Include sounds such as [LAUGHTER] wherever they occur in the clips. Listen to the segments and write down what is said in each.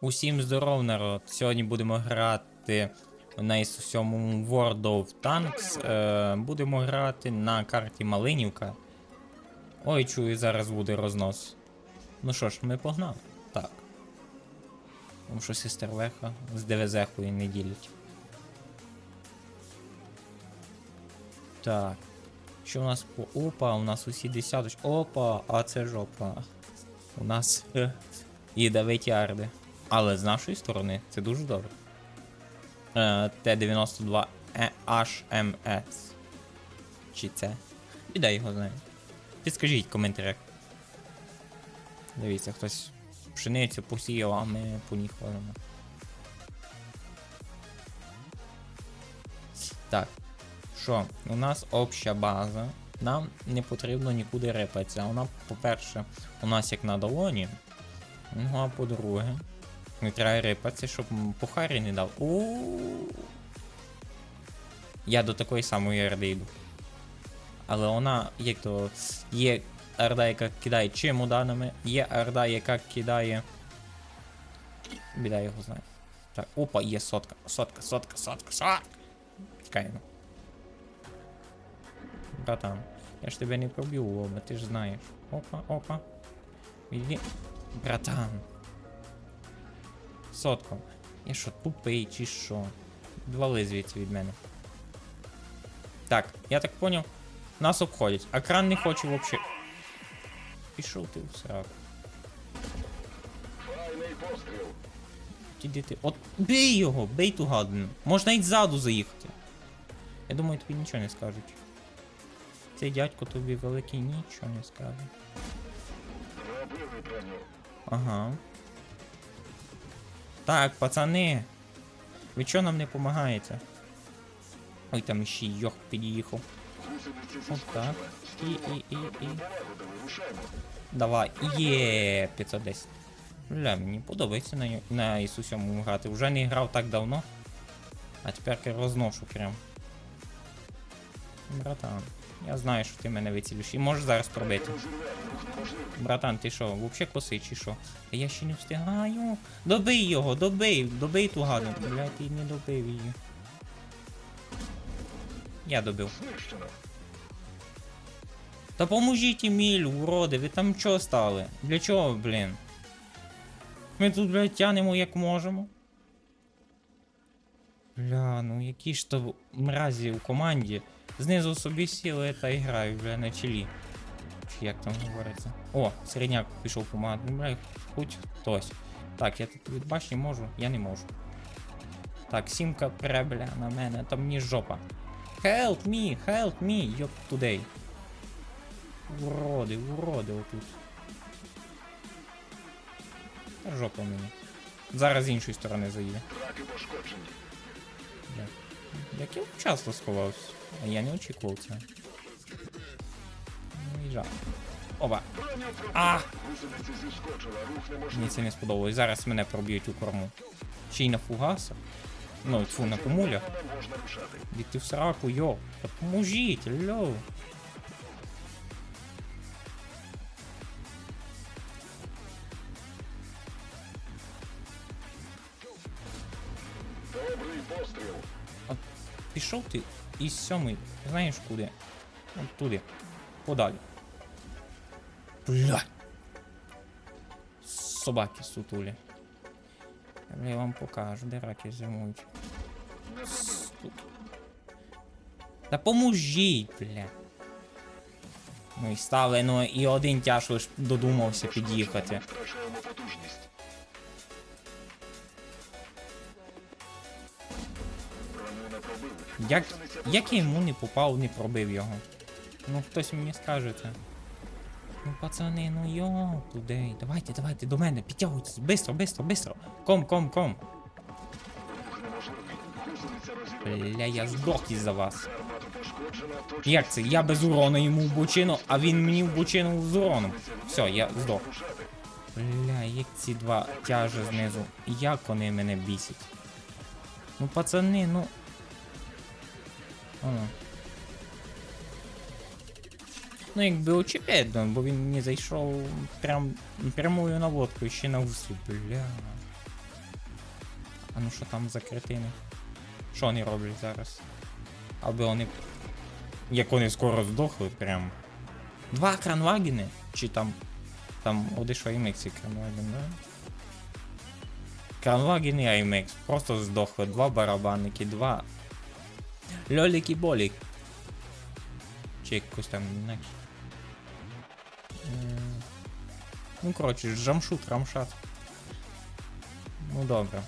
Усім здоров, народ! Сьогодні будемо грати на усьому World of Tanks. Е, будемо грати на карті Малинівка. Ой, чую, зараз буде рознос. Ну що ж, ми погнали. Так. Тому що сестер Леха з ДВЗ-хою не ділять. Так. Що у нас по. Опа, у нас усі десяточки. Опа, а це жопа. У нас е, ядовиті арди. Але з нашої сторони це дуже добре. Е, Т-92 е, HMS. Чи це? Біда його знає. Підскажіть в коментарях. Дивіться, хтось пшеницю посіяв, а ми по ній ходимо. Так. Що, у нас обща база. Нам не потрібно нікуди рипатися. Вона, по-перше, у нас як на долоні. Ну, а по-друге, не треба рипатися, щоб м, не дав. Я до такої самої ерди йду. Але вона, як то, є арда, яка кидає чим ударами, є арда, яка кидає. Біда його знає. Так, опа, є сотка. Сотка, сотка, сотка, сотка. Тікаємо. Братан, я ж тебе не проб'ю в лоба, ти ж знаєш. Опа, опа. Іди. Братан. Сотко. Я що, тупий чи що? Двали звідси від мене. Так, я так поняв. Нас обходять. А кран не хоче вообще. Пішов ти в сраку. Іди ти. От бий його, бей ту гадину. Можна й ззаду заїхати. Я думаю, тобі нічого не скажуть. Цей дядько тобі великий нічого не скаже. Ага. Так, пацани. Ви чого нам не допомагаєте? Ой, там ще йох під'їхав. От так. І, і, і, і. Давай. Є 510. Бля, мені подобається на, на Ісусьому грати. Вже не грав так давно. А тепер розношу прям. Братан, я знаю, що ти мене вицілюєш. І можеш зараз пробити. Братан, ти що, вообще косий чи що? Я ще не встигаю. Добий його, добий, добий ту гаду. Бля, ти не добив її. Я добив. Та поможіть Еміль, уроди, ви там чого стали? Для чого, блін? Ми тут, блядь, тянемо як можемо. Бля, ну які ж то мразі у команді. Знизу собі сіли та і грають, бля, на чолі. Чи як там говориться? О, середняк пішов помагати. Ну, бля, хоч хтось. Так, я тут від башні можу, я не можу. Так, сімка пре, бля, на мене, там мені жопа. Help me, help me, йоп today. Уроди, уроди отут. Та жопа мені. Зараз з іншої сторони заїде. Як я часто сховався, а я не очікував це. Броня пробита. А! Мені це не сподобалось. Зараз мене проб'ють у корму. Ще й на фугасах. Ну, тьфу, на кумулях. Можна в сраку, йо. Та поможіть, льо. Постріл. Пішов ти із сьомий, знаєш куди? От туди. Подалі. Бля. Собаки сутулі. Я вам покажу, де раки зимують. Суки. Та поможіть, бля. Ну і стали, ну і один тяж лиш додумався під'їхати. Як, як я йому не попав, не пробив його? Ну хтось мені скаже це. Ну пацани, ну йо, туди. Давайте, давайте до мене, підтягуйтесь. Бистро, бистро, бистро. Ком, ком, ком. Бля, я здох вас. Гармата пошкоджена. Точно. Як це? Я без урону йому в бочину, а він мені в бочину з уроном. Все, я здох. Бля, як ці два тяжі знизу. Як вони мене бісять. Ну, пацани, ну. О. Ну, якби очевидно, бо він мені зайшов прям прямою наводкою ще на гуслі. Бля. А ну що там за кретини? Що вони роблять зараз? Аби вони. Як вони скоро здохли, прям. Два кранвагени? Чи там. Там одійшов IMX і кранваген, да? Кранваген і IMX. Просто здохли. Два барабанники, два. Льолік і болік. Чи якось там інакше. Ну, коротше, жамшут, рамшат. Ну добре.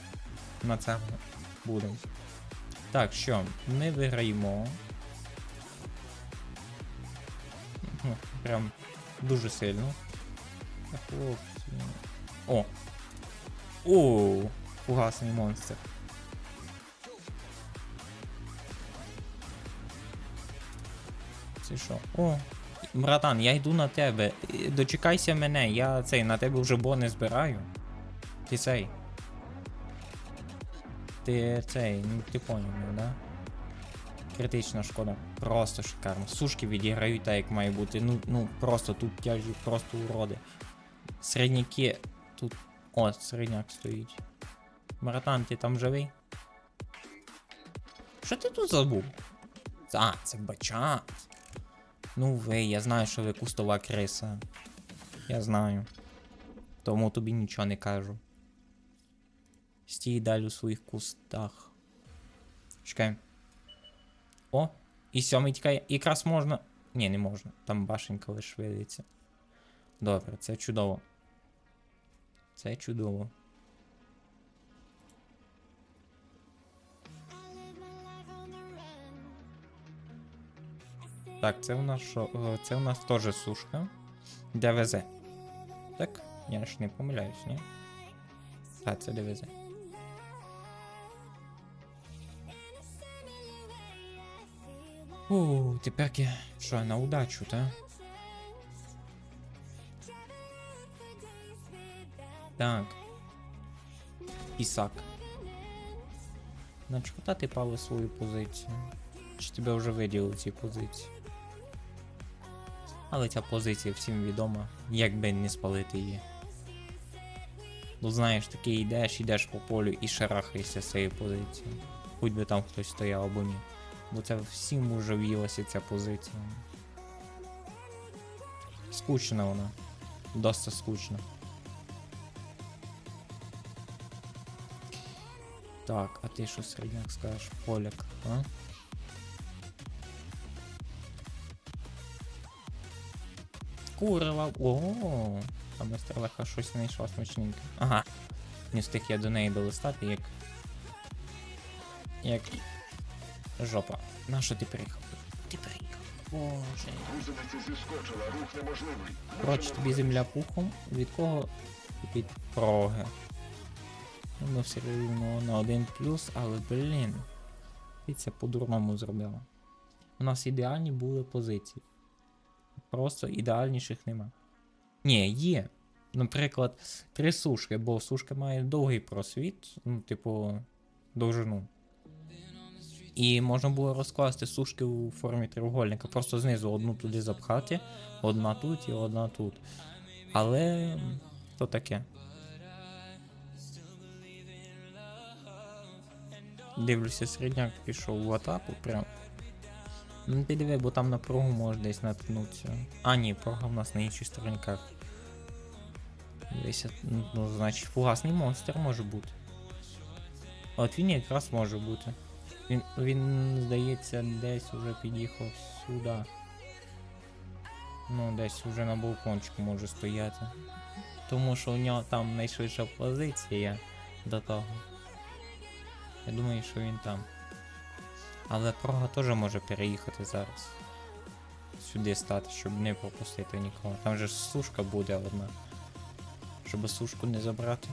На це будемо. Так, що, ми виграємо. Прям дуже сильно. Хлопці. О! О! Фугасний монстр. Це що? О! Братан, я йду на тебе. Дочекайся мене, я цей на тебе вже бо не збираю. Ти цей. Ти цей, ну ти поняв, да? Критична шкода. Просто шикарно. Сушки відіграють так, як має бути. Ну, ну просто тут тяжі, просто уроди. Середняки тут. О, середняк стоїть. Братан, ти там живий? Що ти тут забув? А, це бачат. Ну ви, я знаю, що ви кустова криса. Я знаю. Тому тобі нічого не кажу. Стій далі у своїх кустах. Чекай. О, і сьомий тікає. Якраз можна. Ні, не можна. Там башенька лише видиться. Добре, це чудово. Це чудово. Так, це у нас що? Е, Це у нас теж сушка. ДВЗ. Так? Я ж не помиляюсь, ні? Так, це ДВЗ. О, тепер я що, на удачу, так? Так. Ісак. Значить, куди ти пали свою позицію? Чи тебе вже виділили ці позиції? Але ця позиція всім відома, як би не спалити її. Ну знаєш, таки йдеш, йдеш по полю і шарахаєшся з цієї позиції. Будь би там хтось стояв або ні. Бо це всім уже в'їлася ця позиція. Скучна вона. Досить скучна. Так, а ти що середняк скажеш? Поляк, а? Курва. О, там Леха щось знайшла смачненьке. Ага. Не встиг я до неї долистати, як. Як. Жопа. На що ти приїхав? Ти приїхав. Боже. Гусениця зіскочила, рух неможливий. Коротше, тобі земля пухом. Від кого? Від проги. Ну, все рівно на один плюс, але блін. Ти це по-дурному зробила. У нас ідеальні були позиції. Просто ідеальніших нема. Ні, є. Наприклад, три сушки, бо сушка має довгий просвіт, ну, типу, довжину. І можна було розкласти сушки у формі треугольника. Просто знизу одну туди запхати, одна тут і одна тут. Але то таке. Дивлюся, середняк пішов в атаку прям. Ну ти бо там на прогу може десь наткнутися. А, ні, прога в нас на інших сторінках. Ну, ну, значить, фугасний монстр може бути. От він якраз може бути. Він, він здається, десь уже під'їхав сюди. Ну, десь уже на балкончику може стояти. Тому що у нього там найшвидша позиція до того. Я думаю, що він там. Але прога теж може переїхати зараз. Сюди стати, щоб не пропустити нікого. Там же сушка буде одна. Щоб сушку не забрати.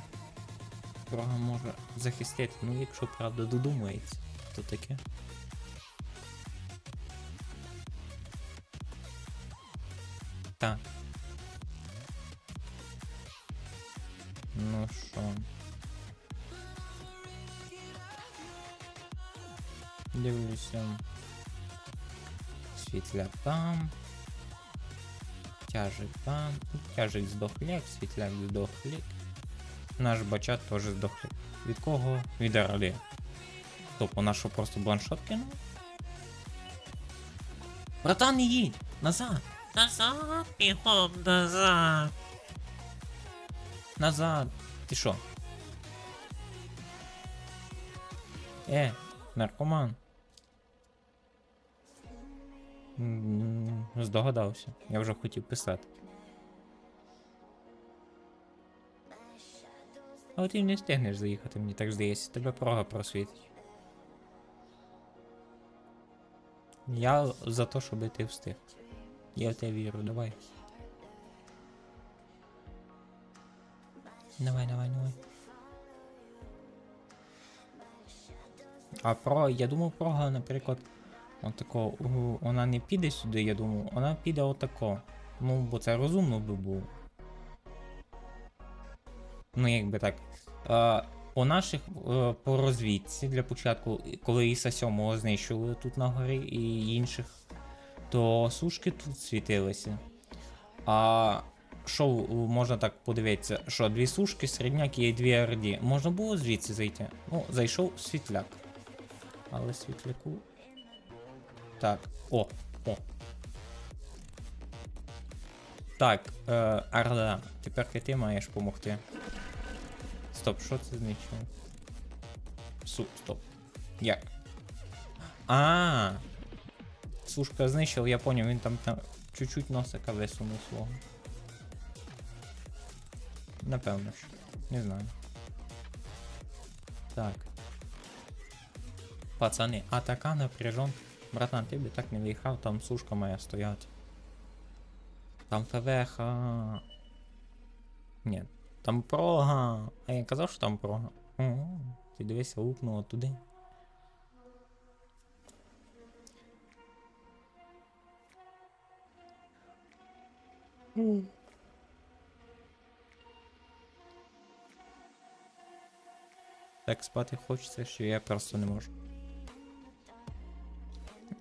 Прога може захистити, ну якщо правда додумається, то таке. Так. Ну що. Дивлюся. Світляк там. Тяжик там. Тяжик здохляк, світляк здохляк. Наш бачат теж здохляк. Від кого? Від. Стоп, вона що просто бланшот кинула? Братан, не їдь! Назад! Назад, бігом назад. Назад! Ти що? Е, наркоман. Здогадався. Я вже хотів писати. Але ти не встигнеш заїхати, мені так здається, тебе прога просвітить. Я за те, щоб ти встиг. Я в тебе вірю, давай. Давай, давай, давай. А про, я думав, прога, наприклад, отако, у- вона не піде сюди, я думав, вона піде отако. Ну, бо це розумно би було. Ну, якби так. А, по наших е, по розвідці для початку, коли Іса 7 знищували тут на горі і інших, то сушки тут світилися. А що можна так подивитися, що дві сушки, середняк і дві RD. Можна було звідси зайти. Ну, зайшов світляк. Але світляку. Так, о, о. Так, е, Арда, тепер ти маєш допомогти. Стоп, що це знищило? Су, стоп. Як? А. Сушка знищив, я поняв, він там, там чуть-чуть носика висунув свого. Напевно що. Не знаю. Так. Пацани, атака напряжен. Братан, ти би так не виїхав, там сушка має стояти. Там ФВХ. Ні, там прога. А я казав, що там прога. О, ти дивися, лупнуло туди. Так спати хочеться, що я просто не можу.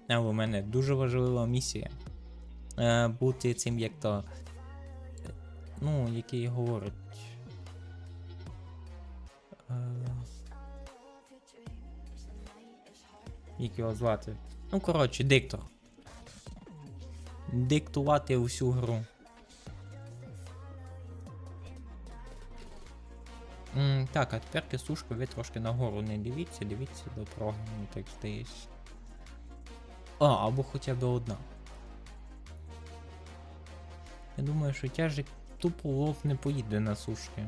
А у мене дуже важлива місія. Е, бути цим як то. е, Ну, який говорить. Е, як його звати? Ну, коротше, диктор. Диктувати усю гру. Так, а тепер кисушку ви трошки нагору не дивіться, дивіться до програму, так здається. А, або хоча б одна. Я думаю, що тяжик тупо лов не поїде на сушки.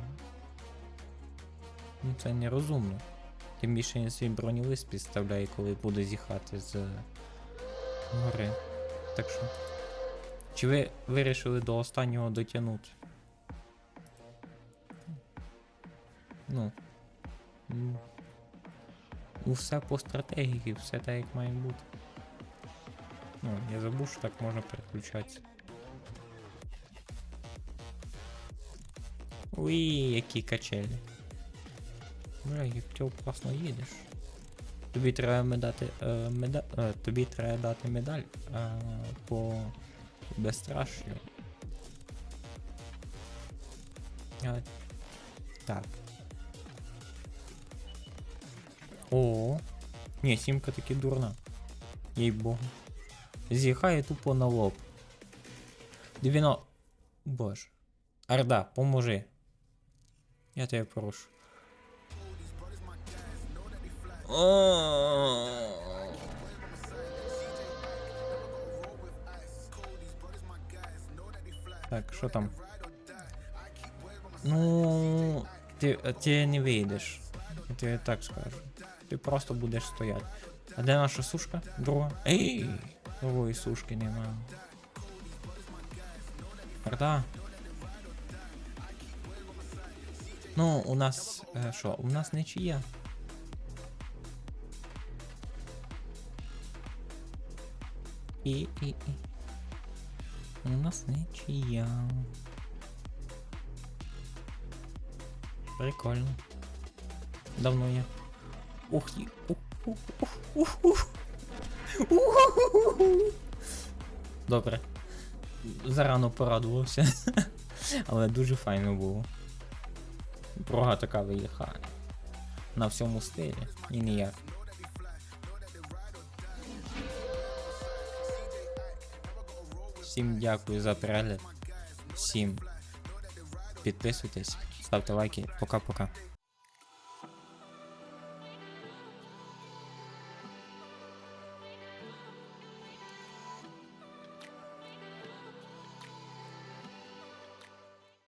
Ну це нерозумно. Тим більше він свій бронелист підставляє, коли буде з'їхати з гори. Так що. Чи ви вирішили до останнього дотягнути? Ну. м, все по стратегії, все так як має бути. Ну, я забув, що так можна переключатися. Уї, які качелі. Бля, як ти класно їдеш. Тобі треба медати, е, меда, е, тобі треба дати медаль е, по безстрашню. Е, так. О, ні, сімка таки дурна. Їй богу. З'їхає тупо на лоб. Дивіно. Боже. Арда, поможи. Я тебе прошу. Так, що там? Ну, ти, ти не вийдеш. Я тобі так скажу. Ти просто будеш стояти. А де наша сушка? Друга? Ей! Другої сушки немає. Арда. Ну, у нас. Що, у нас нічия. І, і, і. У нас нічия. Прикольно. Давно я. Ух, ух, ух, ух, ух, ух. Добре. Зарано порадувався. [LAUGHS] Але дуже файно було. Прога така виїхає. на всьому стилі. І ніяк. Всім дякую за перегляд. Всім підписуйтесь, ставте лайки. Пока-пока.